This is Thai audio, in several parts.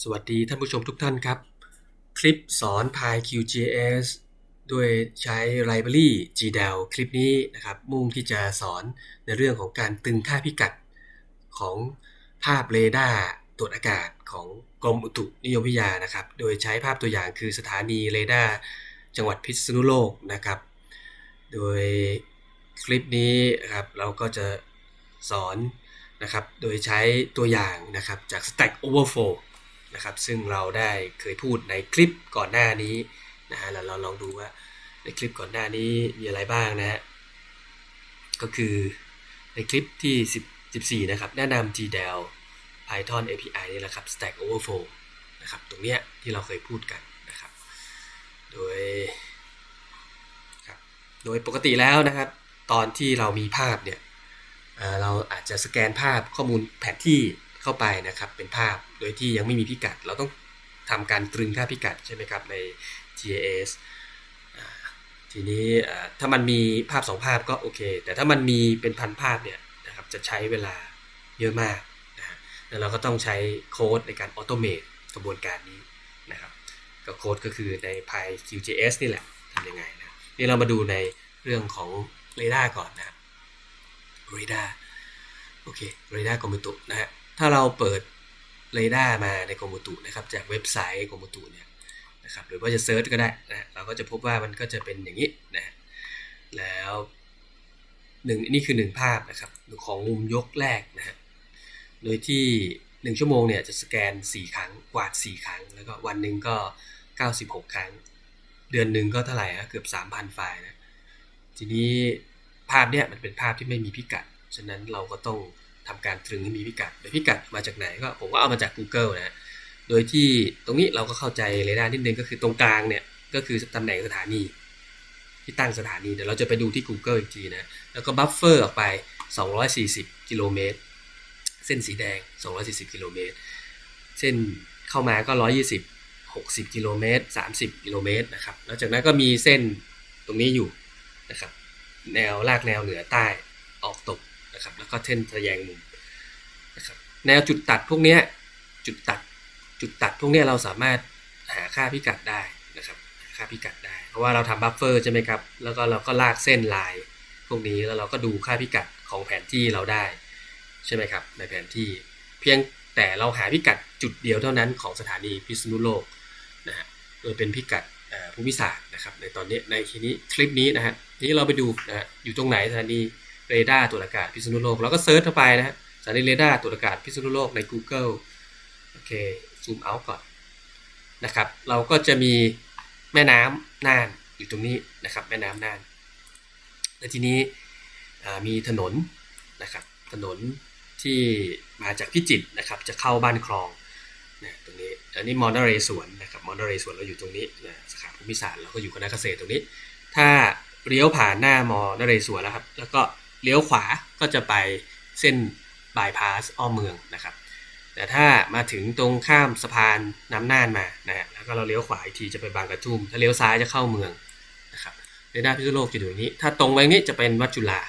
สวัสดีท่านผู้ชมทุกท่านครับ คลิปสอน PyQGIS ด้วยใช้ Library GDAL คลิปนี้นะครับมุ่งที่จะสอนในเรื่องของการตึงค่าพิกัดของภาพเรดาร์ตรวจอากาศของกรมอุตุนิยมวิทยานะครับ โดยใช้ภาพตัวอย่างคือสถานีเรดาร์จังหวัดพิษณุโลกนะครับ โดยคลิปนี้นะครับเราก็จะสอนนะครับ โดยใช้ตัวอย่างนะครับจาก Stack Overflow นะครับซึ่งเราได้เคยพูดในคลิปก่อนหน้านี้นะฮะแล้วเราลองดูว่าในคลิปก่อนหน้านี้มีอะไรบ้างนะฮะก็คือในคลิปที่ 10 14 นะครับ แนะนำ GDAL Python API นี่แหละครับ Stack Overflow นะครับตรงเนี้ยที่เราเคยพูดกันนะครับ โดยครับโดยปกติแล้วนะครับ ตอนที่เรามีภาพเนี่ยเเราอาจจะสแกนภาพข้อมูลแผนที่ เข้าไปนะครับเป็นภาพโดยที่ยังไม่มีพิกัด เราต้องทำการตรึงค่าพิกัดใช่ไหมครับใน GIS ทีนี้ถ้ามันมีภาพสองภาพก็โอเค แต่ถ้ามันมีเป็นพันภาพเนี่ยนะครับจะใช้เวลาเยอะมากนะแล้วเราก็ต้องใช้โค้ดในการออโตเมตกระบวนการนี้นะครับก็โค้ดก็คือใน PyQGIS นี่แหละทำยังไงนะนี่เรามาดูในเรื่องของเรดาร์ก่อนนะเรดาร์โอเคเรดาร์กรมอุตุนะฮะ ถ้าเราเปิดเรดาร์มาในกรมอุตุนะครับ จากเว็บไซต์กรมอุตุเนี่ยนะครับหรือว่าจะเซิร์ชก็ได้นะเราก็จะพบว่ามันก็จะเป็นอย่างนี้นะแล้วหนึ่งนี่คือหนึ่งภาพนะครับของมุมยกแรกนะฮะโดยที่หนึ่งชั่วโมงเนี่ยจะสแกน 4 ครั้งกวาด 4 ครั้ง แล้วก็วันหนึ่งก็ 96 ครั้ง เดือนหนึ่งก็เท่าไหร่อะเกือบ 3,000 ไฟล์นะทีนี้ภาพเนี่ยมันเป็นภาพที่ไม่มีพิกัด ฉะนั้นเราก็ต้อง ทำการตรึงให้มีพิกัดโดยพิกัดมาจากไหนก็ผมก็เอามาจาก Google นะโดยที่ตรงนี้เราก็เข้าใจเรดาร์นิดนึงก็คือตรงกลางเนี่ยก็คือตำแหน่งสถานี ที่ตั้งสถานีเดี๋ยวเราจะไปดูที่ Google อีกทีนะแล้วก็บัฟเฟอร์ออกไป 240 กิโลเมตรเส้นสีแดง 240 กิโลเมตรเส้นเข้ามาก็ 120 60 กิโลเมตร 30 กิโลเมตรนะครับแล้วจากนั้นก็มีเส้นตรงนี้อยู่นะครับแนวลากแนวเหนือใต้ นะครับแล้วก็เส้นทะแยงมุมนะครับแนวจุดตัดพวกนี้จุดตัดจุดตัดพวกนี้เราสามารถหาค่าพิกัดได้นะครับค่าพิกัดได้ เพราะว่าเราทำบัฟเฟอร์ใช่ไหมครับแล้วก็เราก็ลากเส้นลายพวกนี้แล้วเราก็ดูค่าพิกัดของแผนที่เราได้ใช่ไหมครับในแผนที่ เพียงแต่เราหาพิกัดจุดเดียวเท่านั้นของสถานีพิษณุโลกนะฮะโดยเป็นพิกัดภูมิศาสตร์นะครับในตอนนี้ในทีนี้คลิปนี้นะฮะทีนี้เราไปดูนะฮะอยู่ตรงไหนสถานี เรดาร์ตรวจอากาศพิษณุโลกเราก็เซิร์ชเข้าไปนะฮะสถานีเรดาร์ตรวจอากาศพิษณุโลกใน Google โอเคซูมเอาก่อนนะครับ เราก็จะมีแม่น้ำน่านอยู่ตรงนี้นะครับ แม่น้ำน่านและทีนี้มีถนนนะครับ ถนนที่มาจากพิจิตรนะครับ จะเข้าบ้านคลองนะตรงนี้ อันนี้มอนเรสวนนะครับ มอนเรสวนเราอยู่ตรงนี้นะสาขาภูมิศาสตร์เราก็อยู่คณะเกษตรตรงนี้ ถ้าเลี้ยวผ่านหน้ามอนเรสวนแล้วครับ แล้วก็ เลี้ยวขวาก็จะไปเส้นบายพาสอ้อมเมืองนะครับ แต่ถ้ามาถึงตรงข้ามสะพานน้ำน่านมานะฮะแล้วก็เราเลี้ยวขวาอีกทีจะไปบางกระทุ่ม ถ้าเลี้ยวซ้ายจะเข้าเมืองนะครับเรดาร์พิษณุโลกจะอยู่ตรงนี้ ถ้าตรงไปนี้จะเป็นวัดจุฬา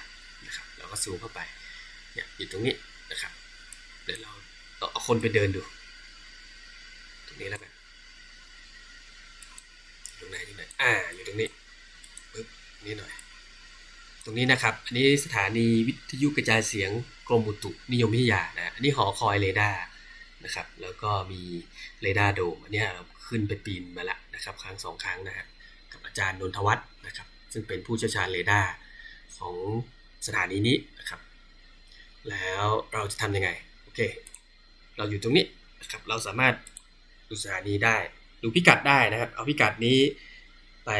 นะครับเราก็ซูมเข้าไปเนี่ยอยู่ตรงนี้นะครับ เดี๋ยวเราเอาคนไปเดินดู ตรงนี้แล้วกันอยู่ตรงไหนอยู่ไหนอ่าอยู่ตรงนี้ปึ๊บนี่หน่อย ตรงนี้นะครับ อันนี้สถานีวิทยุกระจายเสียงกรมอุตุนิยมวิทยานะอันนี้หอคอยเรดาร์นะครับ แล้วก็มีเรดาร์โดมอันเนี้ยขึ้นไปปีนมาละนะครับ ครั้งสองครั้งนะฮะกับอาจารย์นนทวัฒน์นะครับ ซึ่งเป็นผู้เชี่ยวชาญเรดาร์ของสถานีนี้นะครับ แล้วเราจะทำยังไง โอเค เราอยู่ตรงนี้นะครับ เราสามารถดูสถานีได้ ดูพิกัดได้นะครับ เอาพิกัดนี้ไป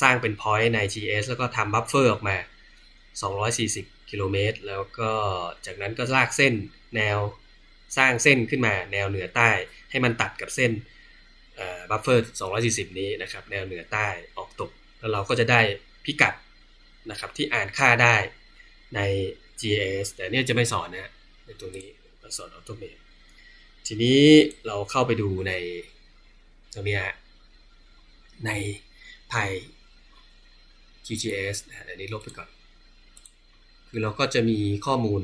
สร้างเป็น point ใน GS แล้วก็ทำบัฟเฟอร์ออกมา 240 กิโลเมตร แล้วก็จากนั้นก็ลากเส้นแนวสร้างเส้นขึ้นมาแนวเหนือใต้ ให้มันตัดกับเส้นบัฟเฟอร์ 240 นี้นะครับแนวเหนือใต้ออกตก แล้วเราก็จะได้พิกัดนะครับที่อ่านค่าได้ใน GIS แต่เนี่ยจะไม่สอนนะในตรงนี้เราสอนออโตเมตทีนี้เราเข้าไปดูในตรงนี้ใน Py QGIS นะอันนี้ลบไปก่อน คือเราก็จะมีข้อมูล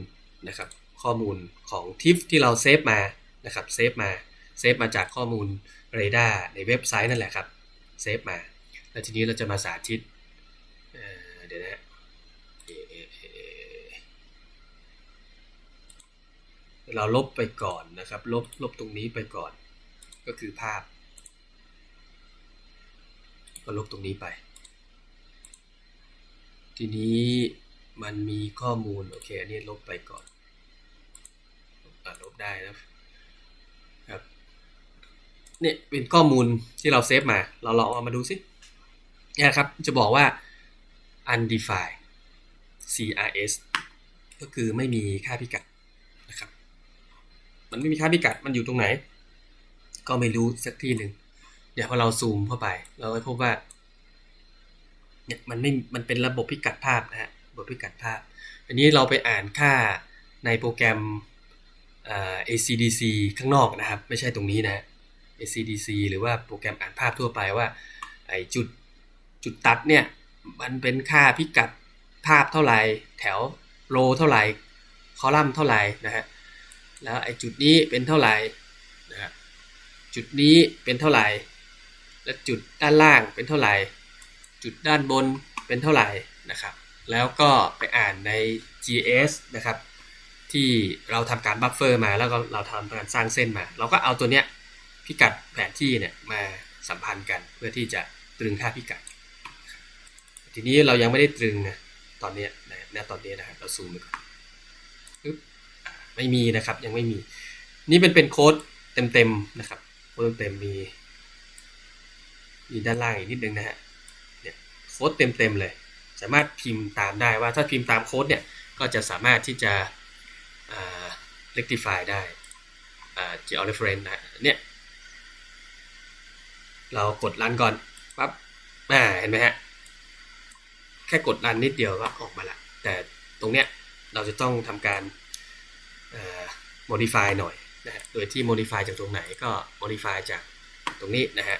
นะครับข้อมูลของทิฟที่เราเซฟมานะครับเซฟมาเซฟมาจากข้อมูลเรดาร์ในเว็บไซต์นั่นแหละครับเซฟมา แล้วทีนี้เราจะมาสาธิตเเดี๋ยวนะเราลบไปก่อนนะครับลบลบตรงนี้ไปก่อน ก็คือภาพ ก็ลบตรงนี้ไป ทีนี้ มันมีข้อมูล โอเค อันนี้ลบไปก่อนอลบได้นะครับเนี่ยเป็นข้อมูลที่เราเซฟมา เราลองเอามาดูสิเนี่ยครับ จะบอกว่า undefined CRS ก็คือไม่มีค่าพิกัดนะครับ มันไม่มีค่าพิกัด มันอยู่ตรงไหน ก็ไม่รู้สักที่หนึ่ง เดี๋ยวพอเราซูมเข้าไป เราก็พบว่า เนี่ยมันไม่ มันเป็นระบบพิกัดภาพนะฮะ ระบบพิกัดภาพ อันนี้เราไปอ่านค่าในโปรแกรม ACDC ข้างนอกนะครับ ไม่ใช่ตรงนี้นะ ACDC หรือว่าโปรแกรมอ่านภาพทั่วไปว่าไอจุดจุดตัดเนี่ยมันเป็นค่าพิกัดภาพเท่าไหร่แถวโรเท่าไหร่คอลัมน์เท่าไหร่นะฮะแล้วไอจุดนี้เป็นเท่าไหร่นะฮะจุดนี้เป็นเท่าไหร่ และจุดด้านล่างเป็นเท่าไหร่ จุดด้านบนเป็นเท่าไหร่นะครับ แล้วก็ไปอ่านใน GS นะครับ ที่เราทำการบัฟเฟอร์มาแล้วก็เราทำการสร้างเส้นมา เราก็เอาตัวเนี้ยพิกัดแผนที่เนี่ยมาสัมพันธ์กันเพื่อที่จะตรึงค่าพิกัด ทีนี้เรายังไม่ได้ตรึงนะตอนเนี้ยนะณตอนนี้นะครับเราซูมไปก่อนปึ๊บไม่มีนะครับยังไม่มี นี่เป็นเป็นโค้ดเต็มๆนะครับโค้ดเต็มๆมีมีด้านล่างอีกนิดนึงนะฮะเนี่ยโค้ดเต็มๆเลย สามารถพิมพ์ตามได้ว่าถ้าพิมพ์ตามโค้ดเนี่ยก็จะสามารถที่จะอ่า rectify ได้อ่า geo reference นะเนี่ยเรากดรันก่อนปั๊บอ่าเห็นไหมฮะ แค่กดรันนิดเดียวก็ออกมาละ แต่ตรงเนี้ยเราจะต้องทำการ modify หน่อยนะฮะ โดยที่ modify จากตรงไหนก็ modify จากตรงนี้นะฮะ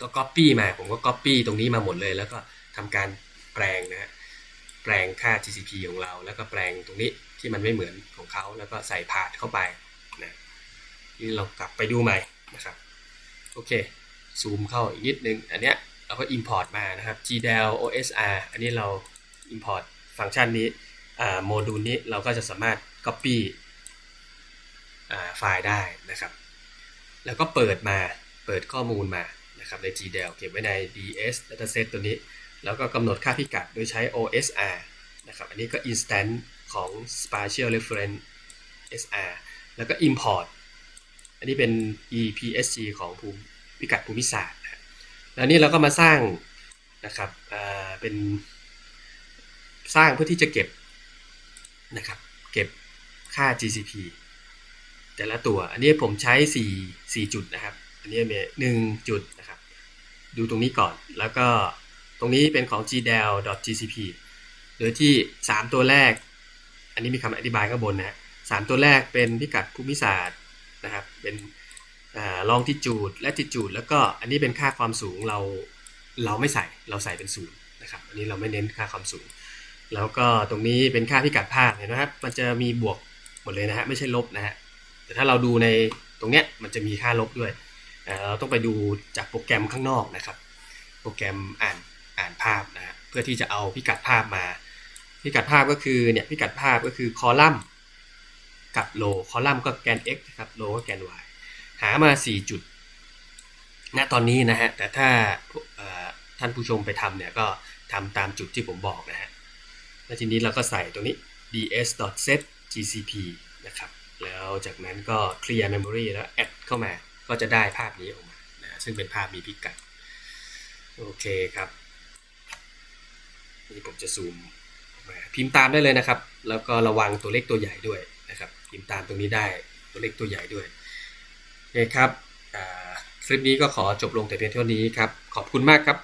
ก็ copy มา ผมก็ copy ตรงนี้มาหมดเลย แล้วก็ทำการ แปลงนะฮะแปลงค่า GCP ของเรา แล้วก็แปลงตรงนี้ที่มันไม่เหมือนของเขาแล้วก็ใส่พาธเข้าไปนะนี่เรากลับไปดูใหม่นะครับโอเคซูมเข้าอีกนิดนึง อันเนี้ยเราก็ import มานะครับ gdel osr อันนี้เรา import ฟังก์ชันนี้อ่าโมดูลนี้เราก็จะสามารถ copy อ่าไฟล์ได้นะครับ แล้วก็เปิดมาเปิดข้อมูลมานะครับใน gdel เก็บไว้ใน ds dataset ตัวนี้ แล้วก็กำหนดค่าพิกัดโดยใช้ osr นะครับ อันนี้ก็ instance ของ spatial reference sr แล้วก็ import อันนี้เป็น EPSG ของภูมิพิกัดภูมิศาสตร์นะแล้วนี่เราก็มาสร้างนะครับอ่าเป็นสร้างเพื่อที่จะเก็บนะครับ เก็บค่า GCP แต่ละตัว อันนี้ผมใช้ 4 4 จุดนะครับ อันนี้มีหนึ่งจุดนะครับ ดูตรงนี้ก่อน แล้วก็ รงนี้เป็นของ gdel.gcp โดยที่ 3 ตัวแรก อันนี้มีคำอธิบายข้างบนนะสามตัวแรกเป็นพิกัดภูมิศาสตร์นะครับเป็นลองที่จูดและจิจูดแล้วก็อันนี้เป็นค่าความสูงเราเราไม่ใส่เราใส่เป็นศูนย์นะครับอันนี้เราไม่เน้นค่าความสูง แล้วก็ตรงนี้เป็นค่าพิกัดภาพเห็นไหมครับมันจะมีบวกหมดเลยนะฮะไม่ใช่ลบนะฮะแต่ถ้าเราดูในตรงเนี้ยมันจะมีค่าลบด้วยเราต้องไปดูจากโปรแกรมข้างนอกนะครับ โปรแกรมอ่าน อ่านภาพนะฮะเพื่อที่จะเอาพิกัดภาพมา พิกัดภาพก็คือเนี่ยพิกัดภาพก็คือคอลัมน์กับโลคอลัมน์ก็แกน x นะครับโลก็แกน y หามา 4 จุดณตอนนี้นะฮะแต่ถ้าท่านผู้ชมไปทำเนี่ยก็ทำตามจุดที่ผมบอกนะฮะแล้วทีนี้เราก็ใส่ตรงนี้ ds.set gcp นะครับแล้วจากนั้นก็ clear memory แล้ว add เข้ามาก็จะได้ภาพนี้ออกมานะซึ่งเป็นภาพมีพิกัด โอเคครับ นี่ผมจะซูมมาพิมพ์ตามได้เลยนะครับ แล้วก็ระวังตัวเล็กตัวใหญ่ด้วยนะครับ พิมพ์ตามตรงนี้ได้ตัวเล็กตัวใหญ่ด้วยโอเคครับคลิปนี้ก็ขอจบลงแต่เพียงเท่านี้ครับ ขอบคุณมากครับ